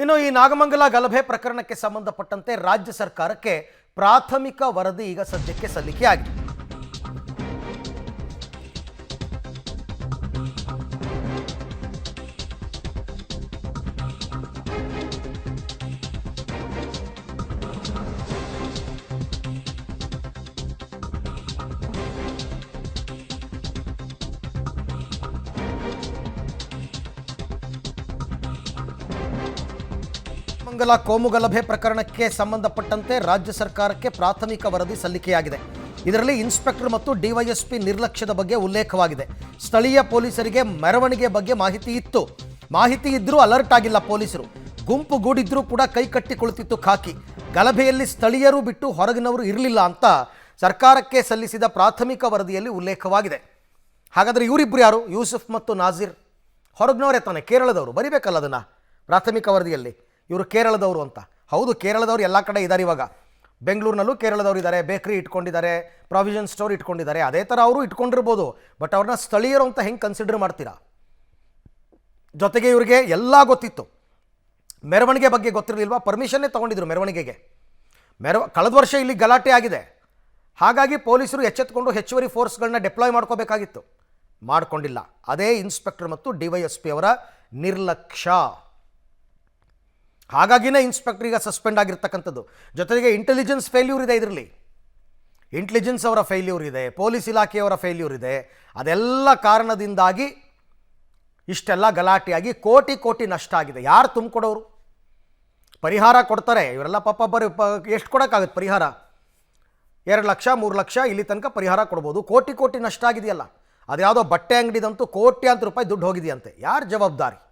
ಇನ್ನು ಈ ನಾಗಮಂಗಲ ಗಲಭೆ ಪ್ರಕರಣಕ್ಕೆ ಸಂಬಂಧಪಟ್ಟಂತೆ ರಾಜ್ಯ ಸರ್ಕಾರಕ್ಕೆ ಪ್ರಾಥಮಿಕ ವರದಿ ಈಗ ಸದ್ಯಕ್ಕೆ ಸಲ್ಲಿಕೆಯಾಗಿದೆ. ಮಂಗಲ ಕೋಮು ಗಲಭೆ ಪ್ರಕರಣಕ್ಕೆ ಸಂಬಂಧಪಟ್ಟಂತೆ ರಾಜ್ಯ ಸರ್ಕಾರಕ್ಕೆ ಪ್ರಾಥಮಿಕ ವರದಿ ಸಲ್ಲಿಕೆಯಾಗಿದೆ. ಇದರಲ್ಲಿ ಇನ್ಸ್ಪೆಕ್ಟರ್ ಮತ್ತು ಡಿವೈಎಸ್ಪಿ ನಿರ್ಲಕ್ಷ್ಯದ ಬಗ್ಗೆ ಉಲ್ಲೇಖವಾಗಿದೆ. ಸ್ಥಳೀಯ ಪೊಲೀಸರಿಗೆ ಮೆರವಣಿಗೆ ಬಗ್ಗೆ ಮಾಹಿತಿ ಇತ್ತು. ಮಾಹಿತಿ ಇದ್ರೂ ಅಲರ್ಟ್ ಆಗಿಲ್ಲ ಪೊಲೀಸರು. ಗುಂಪು ಗೂಡಿದ್ರೂ ಕೂಡ ಕೈ ಕಟ್ಟಿ ಕುಳಿತಿತ್ತು ಖಾಕಿ. ಗಲಭೆಯಲ್ಲಿ ಸ್ಥಳೀಯರು ಬಿಟ್ಟು ಹೊರಗಿನವರು ಇರಲಿಲ್ಲ ಅಂತ ಸರ್ಕಾರಕ್ಕೆ ಸಲ್ಲಿಸಿದ ಪ್ರಾಥಮಿಕ ವರದಿಯಲ್ಲಿ ಉಲ್ಲೇಖವಾಗಿದೆ. ಹಾಗಾದರೆ ಇವರಿಬ್ಬರು ಯಾರು? ಯೂಸುಫ್ ಮತ್ತು ನಾಜೀರ್ ಹೊರಗಿನವರೇ ತಾನೆ? ಕೇರಳದವರು. ಬರಿಬೇಕಲ್ಲ ಅದನ್ನು? ಪ್ರಾಥಮಿಕ ವರದಿಯಲ್ಲಿ. ಇವರು ಕೇರಳದವರು ಅಂತ. ಹೌದು, ಕೇರಳದವರು ಎಲ್ಲ ಕಡೆ ಇದ್ದಾರೆ ಇವಾಗ. ಬೆಂಗಳೂರಿನಲ್ಲೂ ಕೇರಳದವರು ಇದ್ದಾರೆ ಬೇಕ್ರಿ ಇಟ್ಕೊಂಡಿದ್ದಾರೆ ಪ್ರಾವಿಷನ್ ಸ್ಟೋರ್ ಇಟ್ಕೊಂಡಿದ್ದಾರೆ, ಅದೇ ಥರ ಅವರು ಇಟ್ಕೊಂಡಿರ್ಬೋದು. ಬಟ್ ಅವ್ರನ್ನ ಸ್ಥಳೀಯರು ಅಂತ ಹೆಂಗೆ ಕನ್ಸಿಡರ್ ಮಾಡ್ತೀರಾ? ಜೊತೆಗೆ ಇವರಿಗೆ ಎಲ್ಲ ಗೊತ್ತಿತ್ತು. ಮೆರವಣಿಗೆ ಬಗ್ಗೆ ಗೊತ್ತಿರಲಿಲ್ವಾ? ಪರ್ಮಿಷನ್ನೇ ತೊಗೊಂಡಿದ್ರು ಮೆರವಣಿಗೆಗೆ. ಮೆರವ, ಕಳೆದ ವರ್ಷ ಇಲ್ಲಿ ಗಲಾಟೆ ಆಗಿದೆ. ಹಾಗಾಗಿ ಪೊಲೀಸರು ಎಚ್ಚೆತ್ಕೊಂಡು ಹೆಚ್ಚುವರಿ ಫೋರ್ಸ್ಗಳನ್ನ ಡಿಪ್ಲಾಯ್ ಮಾಡ್ಕೋಬೇಕಾಗಿತ್ತು. ಮಾಡಿಕೊಂಡಿಲ್ಲ. ಅದೇ ಇನ್ಸ್ಪೆಕ್ಟರ್ ಮತ್ತು ಡಿ ವೈ ಎಸ್ ಪಿ ಅವರ ನಿರ್ಲಕ್ಷ್ಯ. ಹಾಗಾಗಿನೇ ಇನ್ಸ್ಪೆಕ್ಟರ್ ಈಗ ಸಸ್ಪೆಂಡ್ ಆಗಿರ್ತಕ್ಕಂಥದ್ದು. ಜೊತೆಗೆ ಇಂಟೆಲಿಜೆನ್ಸ್ ಫೇಲ್ಯೂರ್ ಇದೆ ಇದರಲ್ಲಿ. ಇಂಟೆಲಿಜೆನ್ಸ್ ಅವರ ಫೇಲ್ಯೂರ್ ಇದೆ ಪೊಲೀಸ್ ಇಲಾಖೆಯವರ ಫೇಲ್ಯೂರ್ ಇದೆ. ಅದೆಲ್ಲ ಕಾರಣದಿಂದಾಗಿ ಇಷ್ಟೆಲ್ಲ ಗಲಾಟೆಯಾಗಿ ಕೋಟಿ ಕೋಟಿ ನಷ್ಟ ಆಗಿದೆ. ಯಾರು ತುಂಬಿಕೊಡೋರು? ಪರಿಹಾರ ಕೊಡ್ತಾರೆ. ಇವರೆಲ್ಲ ಪಾಪ ಬರೀ ಎಷ್ಟು ಕೊಡೋಕ್ಕಾಗುತ್ತೆ ಪರಿಹಾರ? ಎರಡು ಲಕ್ಷ, ಮೂರು ಲಕ್ಷ, ಇಲ್ಲಿ ತನಕ ಪರಿಹಾರ ಕೊಡ್ಬೋದು. ಕೋಟಿ ಕೋಟಿ ನಷ್ಟ ಆಗಿದೆಯಲ್ಲ. ಅದ್ಯಾವುದೋ ಬಟ್ಟೆ ಅಂಗಡಿದಂತೂ ಕೋಟ್ಯಾಂತರ ರೂಪಾಯಿ ದುಡ್ಡು ಹೋಗಿದೆಯಂತೆ. ಯಾರು ಜವಾಬ್ದಾರಿ?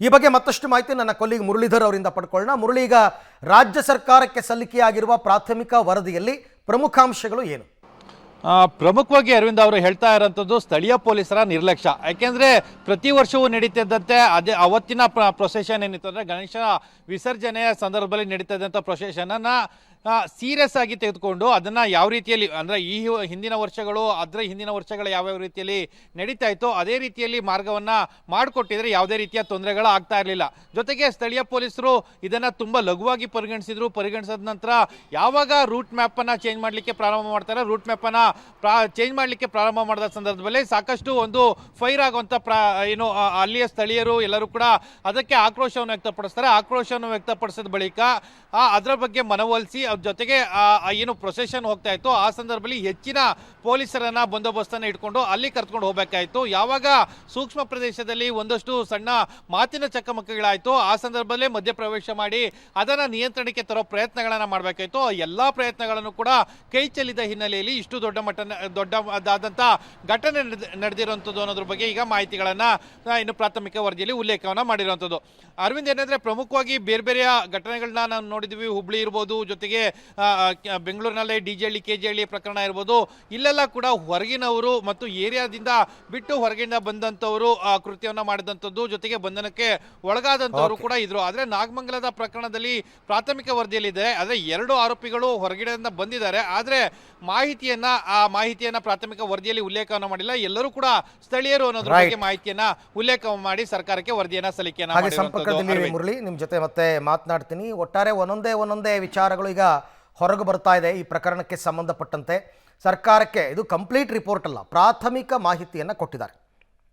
ಈ ಬಗ್ಗೆ ಮತ್ತಷ್ಟು ಮಾಹಿತಿ ನನ್ನ ಕೊಲ್ಲಿಗೆ ಮುರಳೀಧರ್ ಅವರಿಂದ ಪಡ್ಕೊಳ್ಳೋಣ. ಮುರಳಿ ಈಗ ರಾಜ್ಯ ಸರ್ಕಾರಕ್ಕೆ ಸಲ್ಲಿಕೆಯಾಗಿರುವ ಪ್ರಾಥಮಿಕ ವರದಿಯಲ್ಲಿ ಪ್ರಮುಖಾಂಶಗಳು ಏನು? ಪ್ರಮುಖವಾಗಿ ಅರವಿಂದ್ ಅವರು ಹೇಳ್ತಾ ಇರೋಂಥದ್ದು ಸ್ಥಳೀಯ ಪೊಲೀಸರ ನಿರ್ಲಕ್ಷ್ಯ. ಯಾಕೆಂದರೆ ಪ್ರತಿ ವರ್ಷವೂ ನಡೀತಿದ್ದಂತೆ ಅದೇ ಅವತ್ತಿನ ಪ್ರೊಸೆಷನ್ ಏನಿತ್ತು ಅಂದರೆ ಗಣೇಶ ವಿಸರ್ಜನೆಯ ಸಂದರ್ಭದಲ್ಲಿ ನಡೀತಾ ಇದ್ದಂಥ ಪ್ರೊಸೆಷನ್ ಅನ್ನ ಸೀರಿಯಸ್ ಆಗಿ ತೆಗೆದುಕೊಂಡು ಅದನ್ನು ಯಾವ ರೀತಿಯಲ್ಲಿ, ಅಂದರೆ ಈ ಹಿಂದಿನ ವರ್ಷಗಳು, ಅದರ ಹಿಂದಿನ ವರ್ಷಗಳ ಯಾವ್ಯಾವ ರೀತಿಯಲ್ಲಿ ನಡೀತಾ ಇತ್ತು ಅದೇ ರೀತಿಯಲ್ಲಿ ಮಾರ್ಗವನ್ನು ಮಾಡಿಕೊಟ್ಟಿದ್ರೆ ಯಾವುದೇ ರೀತಿಯ ತೊಂದರೆಗಳು ಆಗ್ತಾ ಇರಲಿಲ್ಲ. ಜೊತೆಗೆ ಸ್ಥಳೀಯ ಪೊಲೀಸರು ಇದನ್ನು ತುಂಬ ಲಘುವಾಗಿ ಪರಿಗಣಿಸಿದ್ರು. ಪರಿಗಣಿಸಿದ ನಂತರ ಯಾವಾಗ ರೂಟ್ ಮ್ಯಾಪನ್ನು ಚೇಂಜ್ ಮಾಡಲಿಕ್ಕೆ ಪ್ರಾರಂಭ ಮಾಡ್ತಾರೆ ರೂಟ್ ಮ್ಯಾಪನ್ನು ಪ್ರಾ ಚೇಂಜ್ ಮಾಡಲಿಕ್ಕೆ ಪ್ರಾರಂಭ ಮಾಡಿದ ಸಂದರ್ಭದಲ್ಲಿ ಸಾಕಷ್ಟು ಒಂದು ಫೈರ್ ಆಗುವಂಥ ಪ್ರಾ, ಏನು ಅಲ್ಲಿಯ ಸ್ಥಳೀಯರು ಎಲ್ಲರೂ ಕೂಡ ಅದಕ್ಕೆ ಆಕ್ರೋಶವನ್ನು ವ್ಯಕ್ತಪಡಿಸ್ತಾರೆ. ಆಕ್ರೋಶವನ್ನು ವ್ಯಕ್ತಪಡಿಸಿದ ಬಳಿಕ ಅದರ ಬಗ್ಗೆ ಮನವೊಲಿಸಿ ಜೊತೆಗೆ ಏನು ಪ್ರೊಸೆಷನ್ ಹೋಗ್ತಾ ಇತ್ತು, ಆ ಸಂದರ್ಭದಲ್ಲಿ ಹೆಚ್ಚಿನ ಪೊಲೀಸರನ್ನ ಬಂದೋಬಸ್ತನ್ನ ಇಟ್ಕೊಂಡು ಅಲ್ಲಿ ಕರ್ಕೊಂಡು ಹೋಗ್ಬೇಕಾಯ್ತು. ಯಾವಾಗ ಸೂಕ್ಷ್ಮ ಪ್ರದೇಶದಲ್ಲಿ ಒಂದಷ್ಟು ಸಣ್ಣ ಮಾತಿನ ಚಕಮಕಿಗಳಾಯ್ತು, ಆ ಸಂದರ್ಭದಲ್ಲೇ ಮಧ್ಯಪ್ರವೇಶ ಮಾಡಿ ಅದನ್ನು ನಿಯಂತ್ರಣಕ್ಕೆ ತರೋ ಪ್ರಯತ್ನಗಳನ್ನ ಮಾಡಬೇಕಾಯಿತು. ಎಲ್ಲಾ ಪ್ರಯತ್ನಗಳನ್ನು ಕೂಡ ಕೈ ಚೆಲ್ಲಿದ ಹಿನ್ನೆಲೆಯಲ್ಲಿ ಇಷ್ಟು ದೊಡ್ಡ ಮಟ್ಟ ದೊಡ್ಡದಾದಂಥ ಘಟನೆ ನಡೆದಿರುವಂಥದ್ದು ಅನ್ನೋದ್ರ ಬಗ್ಗೆ ಈಗ ಮಾಹಿತಿಗಳನ್ನ ಇನ್ನು ಪ್ರಾಥಮಿಕ ವರದಿಯಲ್ಲಿ ಉಲ್ಲೇಖವನ್ನ ಮಾಡಿರುವಂಥದ್ದು ಅರವಿಂದ್, ಏನಂದ್ರೆ ಪ್ರಮುಖವಾಗಿ ಬೇರೆ ಬೇರೆಯ ಘಟನೆಗಳನ್ನ ನಾವು ನೋಡಿದ್ವಿ. ಹುಬ್ಳಿ ಇರ್ಬೋದು, ಜೊತೆಗೆ ಬೆಂಗಳೂರಿನಲ್ಲೇ D J Halli K G Halli ಪ್ರಕರಣ ಇರ್ಬೋದು. ಇಲ್ಲೆಲ್ಲ ಕೂಡ ಹೊರಗಿನವರು ಮತ್ತು ಏರಿಯಾದಿಂದ ಬಿಟ್ಟು ಹೊರಗಿಂದ ಬಂದಂಥವರು ಆ, ಕೃತ್ಯವನ್ನ ಮಾಡಿದಂಥದ್ದು ಜೊತೆಗೆ ಬಂಧನಕ್ಕೆ ಒಳಗಾದಂಥವರು ಕೂಡ ಇದ್ರು. ಆದರೆ ನಾಗಮಂಗಲದ ಪ್ರಕರಣದಲ್ಲಿ ಪ್ರಾಥಮಿಕ ವರದಿಯಲ್ಲಿದೆ. ಆದರೆ ಎರಡು ಆರೋಪಿಗಳು ಹೊರಗಡೆಯಿಂದ ಬಂದಿದ್ದಾರೆ. ಆದರೆ ಮಾಹಿತಿಯನ್ನ ಆ ಮಾಹಿತಿಯನ್ನ ಪ್ರಾಥಮಿಕ ವರದಿಯಲ್ಲಿ ಉಲ್ಲೇಖವನ್ನು ಮಾಡಿಲ್ಲ. ಎಲ್ಲರೂ ಕೂಡ ಸ್ಥಳೀಯರು ಅನ್ನೋದ್ರ ಬಗ್ಗೆ ಮಾಹಿತಿಯನ್ನ ಉಲ್ಲೇಖ ಮಾಡಿ ಸರ್ಕಾರಕ್ಕೆ ವರದಿಯನ್ನ ಸಲ್ಲಿಕೆಯನ್ನು ಸಂಪರ್ಕದಲ್ಲಿ ಮುರಳಿ ನಿಮ್ಮ ಜೊತೆ ಮತ್ತೆ ಮಾತನಾಡ್ತೀನಿ. ಒಟ್ಟಾರೆ ಒಂದೊಂದೇ ಒಂದೊಂದೇ ವಿಚಾರಗಳು ಈಗ ಹೊರಗೆ ಬರ್ತಾ ಇದೆ ಈ ಪ್ರಕರಣಕ್ಕೆ ಸಂಬಂಧಪಟ್ಟಂತೆ ಸರ್ಕಾರಕ್ಕೆ ಇದು ಕಂಪ್ಲೀಟ್ ರಿಪೋರ್ಟ್ ಅಲ್ಲ ಪ್ರಾಥಮಿಕ ಮಾಹಿತಿಯನ್ನು ಕೊಟ್ಟಿದ್ದಾರೆ.